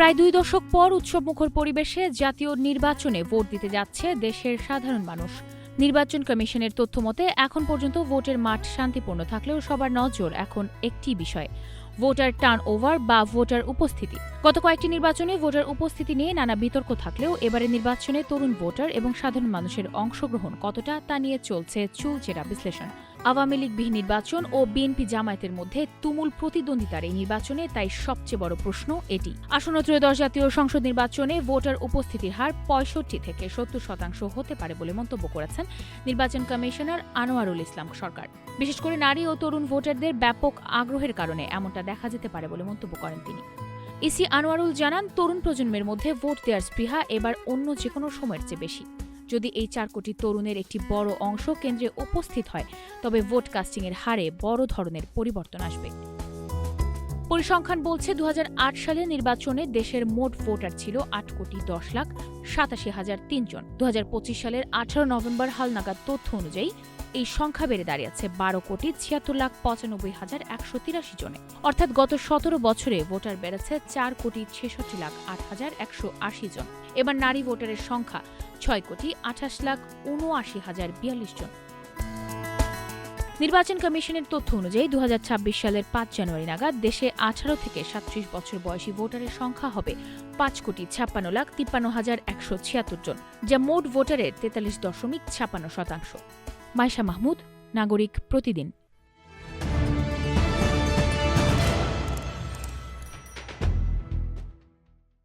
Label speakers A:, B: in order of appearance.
A: প্রায় দুই দশক পর উৎসবমুখর পরিবেশে জাতীয় নির্বাচনে ভোট দিতে যাচ্ছে দেশের সাধারণ মানুষ। নির্বাচন কমিশনের তথ্য মতে, এখন পর্যন্ত ভোটের মাঠ শান্তিপূর্ণ থাকলেও সবার নজর এখন একটি বিষয়, ভোটার টার্ন ওভার বা ভোটার উপস্থিতি। গত কয়েকটি নির্বাচনে ভোটার উপস্থিতি নিয়ে নানা বিতর্ক থাকলেও এবারে নির্বাচনে তরুণ ভোটার এবং সাধারণ মানুষের অংশগ্রহণ কতটা তা নিয়ে চলছে চুলচেরা বিশ্লেষণ। আওয়ামী লীগবিহীন নির্বাচন ও বিএনপি জামায়াতের মধ্যে তুমুল প্রতিদ্বন্দ্বিতার এই নির্বাচনে তাই সবচেয়ে বড় প্রশ্ন এটি। আসন্ন ত্রয়োদশ জাতীয় সংসদ নির্বাচনে ভোটার উপস্থিতির হার পঁয়ষট্টি থেকে সত্তর শতাংশ হতে পারে বলে মন্তব্য করেছেন নির্বাচন কমিশনার আনোয়ারুল ইসলাম সরকার। বিশেষ করে নারী ও তরুণ ভোটারদের ব্যাপক আগ্রহের কারণে এমনটা দেখা যেতে পারে বলে মন্তব্য করেন তিনি। ইসি আনোয়ারুল জানান, তরুণ প্রজন্মের মধ্যে ভোট দেওয়ার স্পৃহা এবার অন্য যে কোনো সময়ের চেয়ে বেশি। যদি এই চার কোটি তরুণের একটি বড় অংশ কেন্দ্রে উপস্থিত হয়, তবে ভোট কাস্টিংয়ের হারে বড় ধরনের পরিবর্তন আসবে। পরিসংখ্যান বলছে দু সালে নির্বাচনে দেশের মোট ভোটার ছিল আট কোটি দশ লাখ সাতাশি হাজার তিনজন। দু হাজার পঁচিশ সালের আঠারো নভেম্বর হালনাগাদ তথ্য অনুযায়ী এই সংখ্যা বেড়ে দাঁড়িয়েছে বারো কোটি ছিয়াত্তর লাখ পঁচানব্বই হাজার একশো তিরাশি জনে। অর্থাৎ গত সতেরো বছরে ভোটার বেড়েছে চার কোটি ছেষট্টি লাখ আট হাজার একশো আশি জন। এবার নারী ভোটারের সংখ্যা ছয় কোটি আঠাশ লাখ উনআশি হাজার বিয়াল্লিশ জন। নির্বাচন কমিশনের তথ্য অনুযায়ী দু হাজার ছাব্বিশ সালের পাঁচ জানুয়ারি নাগাদ দেশে আঠারো থেকে সাতত্রিশ বছর বয়সী ভোটারের সংখ্যা হবে পাঁচ কোটি ছাপ্পান্ন লাখ তিপ্পান্ন হাজার একশো ছিয়াত্তর জন, যা মোট ভোটারের তেতাল্লিশ দশমিক ছাপ্পান্ন শতাংশ। মাইশা মাহমুদ, নাগরিক প্রতিদিন।